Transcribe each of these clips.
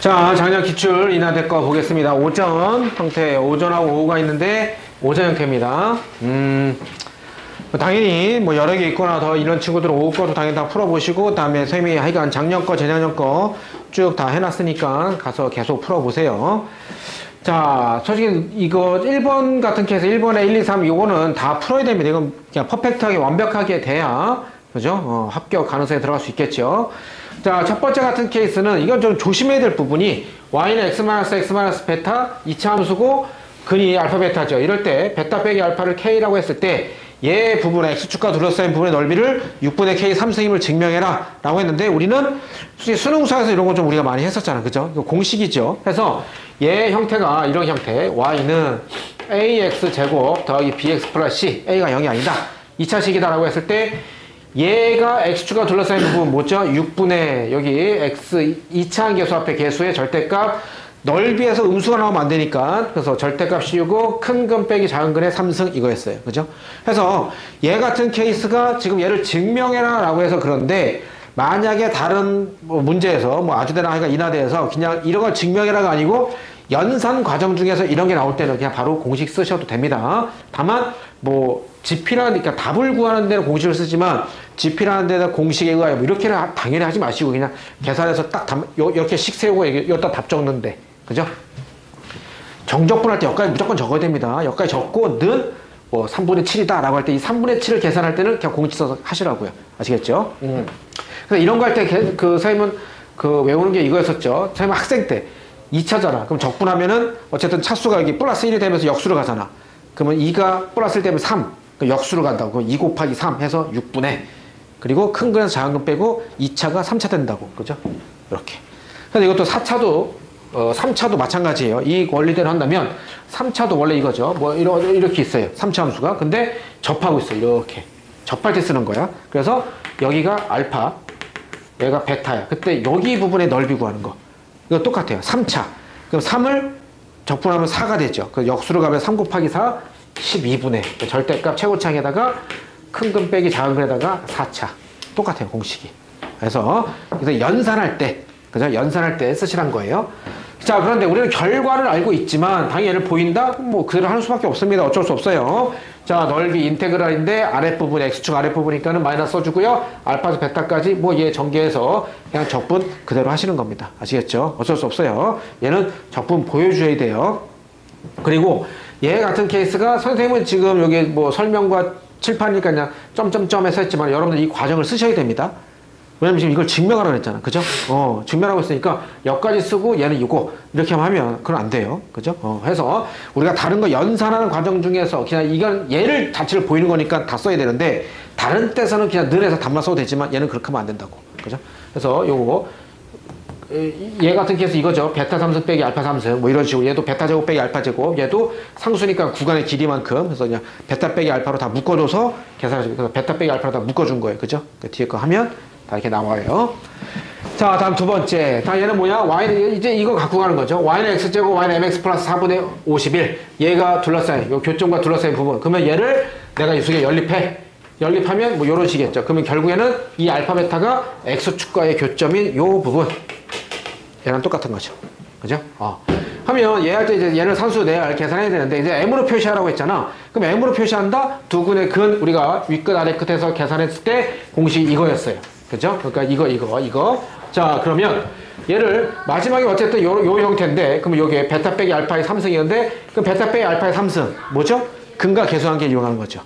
자, 작년 기출 인하대 거 보겠습니다. 오전 형태, 오전하고 오후가 있는데 오전 형태입니다. 음, 뭐 당연히 뭐 여러 개 있거나 더 이런 친구들은 오후 거도 당연히 다 풀어보시고 그다음에 선생님이 하여간 작년 거, 재작년 거 쭉 다 해놨으니까 가서 계속 풀어보세요. 자, 솔직히 이거 1번 같은 케이스 1번에 1, 2, 3 이거는 다 풀어야 됩니다. 이건 그냥 퍼펙트하게 완벽하게 돼야 그죠? 어, 합격 가능성에 들어갈 수 있겠죠. 자, 첫 번째 같은 케이스는 이건 좀 조심해야 될 부분이 y는 x-x x 베타 이차 함수고 근이 알파 베타죠. 이럴 때 베타 빼기 알파를 k라고 했을 때 얘 부분의 x축과 둘러싸인 부분의 넓이를 6분의 k 3승임을 증명해라 라고 했는데 우리는 수능사에서 이런 거좀 우리가 많이 했었잖아. 그죠? 이거 공식이죠. 그래서 얘 형태가 이런 형태 y는 ax 제곱 더하기 bx 플러스 c a가 0이 아니다. 2차식이다라고 했을 때 얘가 x축과 둘러싸인 부분 뭐죠? 6분의 여기 x 2차 계수 앞에 계수의 절대값 넓이에서 음수가 나오면 안 되니까 그래서 절대값 씌우고 큰 근 빼기 작은 근의 3승 이거였어요. 그죠? 그래서 얘 같은 케이스가 지금 얘를 증명해라 라고 해서 그런데 만약에 다른 뭐 문제에서 뭐 아주대나 하여간 인하대에서 그냥 이런 걸 증명해라가 아니고 연산 과정 중에서 이런 게 나올 때는 그냥 바로 공식 쓰셔도 됩니다. 다만 뭐 지피라는 그러니까 답을 구하는 데는 공식을 쓰지만 지피라는 데다 공식에 의하여 뭐 이렇게는 하- 당연히 하지 마시고 그냥 계산해서 딱 답, 요, 이렇게 식 세우고 여기- 여기다 답 적는데 그죠? 정적분 할 때 여기까지 무조건 적어야 됩니다. 여기까지 적고 는 뭐 3분의 7이다 라고 할 때 이 3분의 7을 계산할 때는 그냥 공식 써서 하시라고요. 아시겠죠? 음. 그래서 이런 거 할 때 그 선생님은 그 외우는 게 이거였었죠. 선생님 학생 때 2차잖아. 그럼 적분하면은 어쨌든 차수가 여기 플러스 1이 되면서 역수로 가잖아. 그러면 2가 플러스 1 되면 3. 그 역수로 간다고. 그럼 2 곱하기 3 해서 6분의 그리고 큰 근에서 작은 근 빼고 2차가 3차 된다고. 그죠? 이렇게. 그래서 이것도 4차도 어, 3차도 마찬가지예요. 이 원리대로 한다면 3차도 원래 이거죠. 뭐 이러, 이렇게 있어요. 3차 함수가. 근데 접하고 있어요. 이렇게. 접할 때 쓰는 거야. 그래서 여기가 알파, 얘가 베타야. 그때 여기 부분의 넓이 구하는 거. 이거 똑같아요. 3차. 그럼 3을 적분하면 4가 되죠. 그 역수로 가면 3 곱하기 4, 12분의 그 절대값 최고차에다가 큰 근 빼기 작은 근에다가 4차. 똑같아요. 공식이. 그래서 그래서 연산할 때 그죠? 연산할 때 쓰시란 거예요. 자, 그런데 우리는 결과를 알고 있지만 당연히 얘를 보인다? 뭐 그대로 하는 수밖에 없습니다. 어쩔 수 없어요. 자, 넓이 인테그랄인데 아랫부분 x축 아랫부분이니까는 마이너스 써주고요. 알파에서 베타까지 뭐 얘 전개해서 그냥 적분 그대로 하시는 겁니다. 아시겠죠? 어쩔 수 없어요. 얘는 적분 보여줘야 돼요. 그리고 얘 같은 케이스가 선생님은 지금 여기 뭐 설명과 칠판이니까 그냥 점점점 해서 했지만 여러분들 이 과정을 쓰셔야 됩니다. 왜냐면 지금 이걸 증명하라고 했잖아. 그죠? 어, 증명하고 있으니까 여기까지 쓰고 얘는 이거 이렇게 하면 그건 안 돼요. 그죠? 어, 해서 우리가 다른 거 연산하는 과정 중에서 그냥 이건 얘를 자체를 보이는 거니까 다 써야 되는데 다른 때서는 그냥 늘에서 답만 써도 되지만 얘는 그렇게 하면 안 된다고. 그죠? 그래서 요거 얘 같은 케이스 이거죠. 베타 3승 빼기 알파 3승 뭐 이런 식으로 얘도 베타 제곱 빼기 알파 제곱 얘도 상수니까 구간의 길이만큼 그래서 그냥 베타 빼기 알파로 다 묶어줘서 계산하시고 그래서 베타 빼기 알파로 다 묶어준 거예요. 그죠? 그 뒤에 거 하면 다 이렇게 나와요. 자 다음 두 번째 다 얘는 뭐냐 y는 이제 이거 갖고 가는 거죠. y는 x제곱 y는 mx 플러스 4분의 51 얘가 둘러싸인 요 교점과 둘러싸인 부분 그러면 얘를 내가 이 속에 연립해 연립하면 뭐 요런 식이겠죠. 그러면 결국에는 이 알파 베타가 x축과의 교점인 요 부분 얘랑 똑같은 거죠. 그죠? 어. 하면 얘 할 때 이제 얘를 산수 내야 계산해야 되는데 이제 m으로 표시하라고 했잖아. 그럼 m으로 표시한다? 두 근의 근 우리가 윗끝 아래 끝에서 계산했을 때 공식이 이거였어요. 그죠? 그러니까 이거 이거 이거. 자 그러면 얘를 마지막에 어쨌든 요, 요 형태인데 그럼 여기에 베타 빼기 알파의 3승이었는데 그럼 베타 빼기 알파의 3승 뭐죠? 근과 계수한계 이용하는 거죠.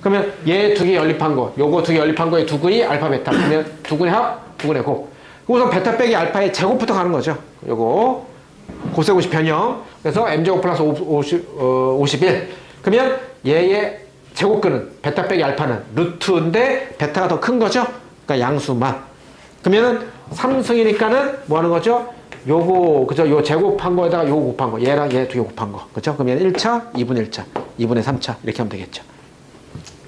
그러면 얘 두 개 연립한 거, 요거 두 개 연립한 거에 두 근이 알파 베타. 그러면 두 근의 합, 두 근의 곱. 우선 베타 빼기 알파의 제곱부터 가는 거죠. 요거 고세고시 변형. 그래서 m제곱 플러스 50, 어, 51. 그러면 얘의 제곱근은 베타 빼기 알파는 루트인데 베타가 더 큰 거죠. 그러니까 양수만. 그러면은 3승이니까는 뭐 하는 거죠? 요거 그죠? 요 제곱한 거에다가 요거 곱한 거. 얘랑 얘 두 개 곱한 거. 그죠? 그러면 1차, 2분의 1차, 2분의 3차 이렇게 하면 되겠죠.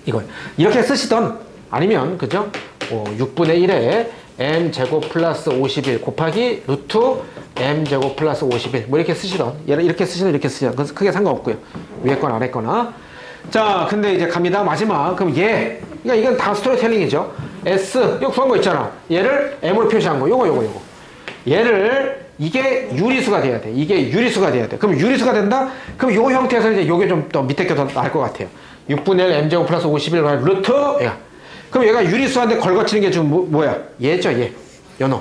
이거 이렇게 쓰시던 아니면 그죠? 어, 6분의 1에 m 제곱 플러스 51 곱하기 루트 m 제곱 플러스 51 뭐 이렇게 쓰시던. 얘를 이렇게 쓰시던 이렇게 쓰시던 그건 크게 상관없고요. 위에 거나 아래 거나. 자 근데 이제 갑니다. 마지막. 그럼 얘. 그러니까 이건 다 스토리텔링이죠. s. 이거 구한 거 있잖아. 얘를 m으로 표시한 거. 요거 요거 요거. 얘를 이게 유리수가 돼야 돼. 이게 유리수가 돼야 돼. 그럼 유리수가 된다? 그럼 요 형태에서 이제 요게 좀 더 밑에 껴서 나을 것 같아요. 6분의 1 m제곱 플러스 51 루트 얘가. 그럼 얘가 유리수한테 걸거치는 게 지금 뭐, 뭐야? 얘죠, 얘. 연호.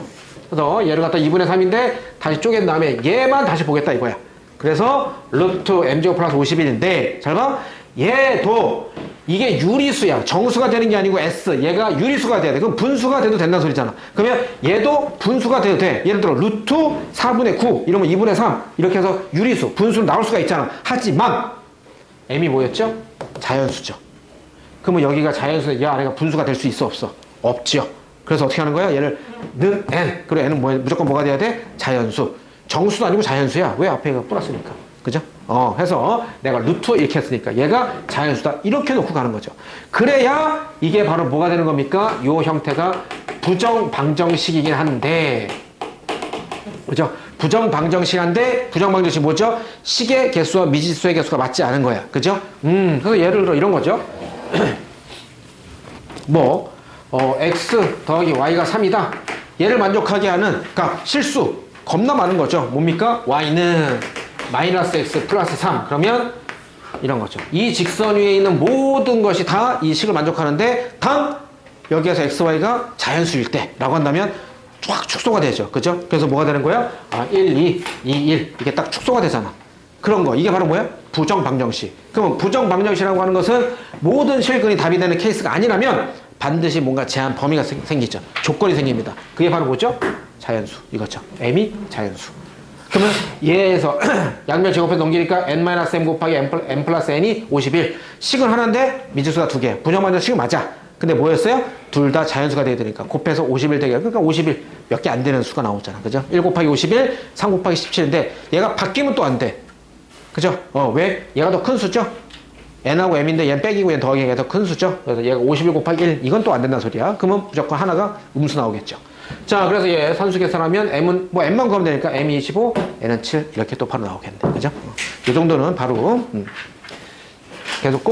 그래서 얘를 갖다 2분의 3인데 다시 쪼갠 다음에 얘만 다시 보겠다 이거야. 그래서 루트 m제곱 플러스 51인데 잘 봐. 얘도 이게 유리수야. 정수가 되는 게 아니고 S. 얘가 유리수가 돼야 돼. 그럼 분수가 돼도 된다는 소리잖아. 그러면 얘도 분수가 돼도 돼. 예를 들어 루트 4분의 9 이러면 2분의 3 이렇게 해서 유리수, 분수로 나올 수가 있잖아. 하지만 m이 뭐였죠? 자연수죠. 그러면 여기가 자연수에 이 아래가 분수가 될 수 있어 없어? 없지요. 그래서 어떻게 하는 거야? 얘를 는 n 그리고 n은 뭐 무조건 뭐가 돼야 돼? 자연수. 정수도 아니고 자연수야. 왜 앞에 가 플러스니까. 그죠? 어, 해서 내가 루트 이렇게 했으니까 얘가 자연수다. 이렇게 놓고 가는 거죠. 그래야 이게 바로 뭐가 되는 겁니까? 요 형태가 부정 방정식이긴 한데 그죠? 부정 방정식인데 부정 방정식 뭐죠? 식의 개수와 미지수의 개수가 맞지 않은 거야. 그죠? 음, 그래서 예를 들어 이런 거죠. 뭐, 어, x 더하기 y가 3이다. 얘를 만족하게 하는, 그러니까 실수 겁나 많은 거죠. 뭡니까? y는 마이너스 x 플러스 3. 그러면 이런 거죠. 이 직선 위에 있는 모든 것이 다 이 식을 만족하는데 단 여기에서 xy가 자연수일 때 라고 한다면 쫙 축소가 되죠. 그죠? 그래서 뭐가 되는 거야? 아, 1, 2, 2, 1. 이게 딱 축소가 되잖아. 그런 거. 이게 바로 뭐야? 부정방정식. 그러면 부정방정식이라고 하는 것은 모든 실근이 답이 되는 케이스가 아니라면 반드시 뭔가 제한 범위가 생- 생기죠. 조건이 생깁니다. 그게 바로 뭐죠? 자연수. 이거죠. m이 자연수. 그러면 얘에서 양면 제곱해 넘기니까 n-m 곱하기 n, 플- n 플러스 n이 51. 식은 하나인데 미지수가 두 개. 부정방정식은 맞아. 근데 뭐였어요? 둘 다 자연수가 돼야 되니까 곱해서 51 되게 그러니까 51 몇 개 안 되는 수가 나오잖아. 그죠? 1 곱하기 51, 3 곱하기 17인데 얘가 바뀌면 또 안 돼. 그죠? 어, 왜? 얘가 더 큰 수죠? N하고 m인데 얘는 빼기고 얘는 더하기 얘가 더큰 수죠? 그래서 얘가 51 곱하기 1 이건 또 안 된다는 소리야. 그러면 무조건 하나가 음수 나오겠죠. 자, 그래서 얘 산수 계산하면 m은 뭐 m만 구하면 되니까 m이 25, n은 7 이렇게 또 바로 나오겠네. 그죠? 이 정도는 바로 음. 계속 꼭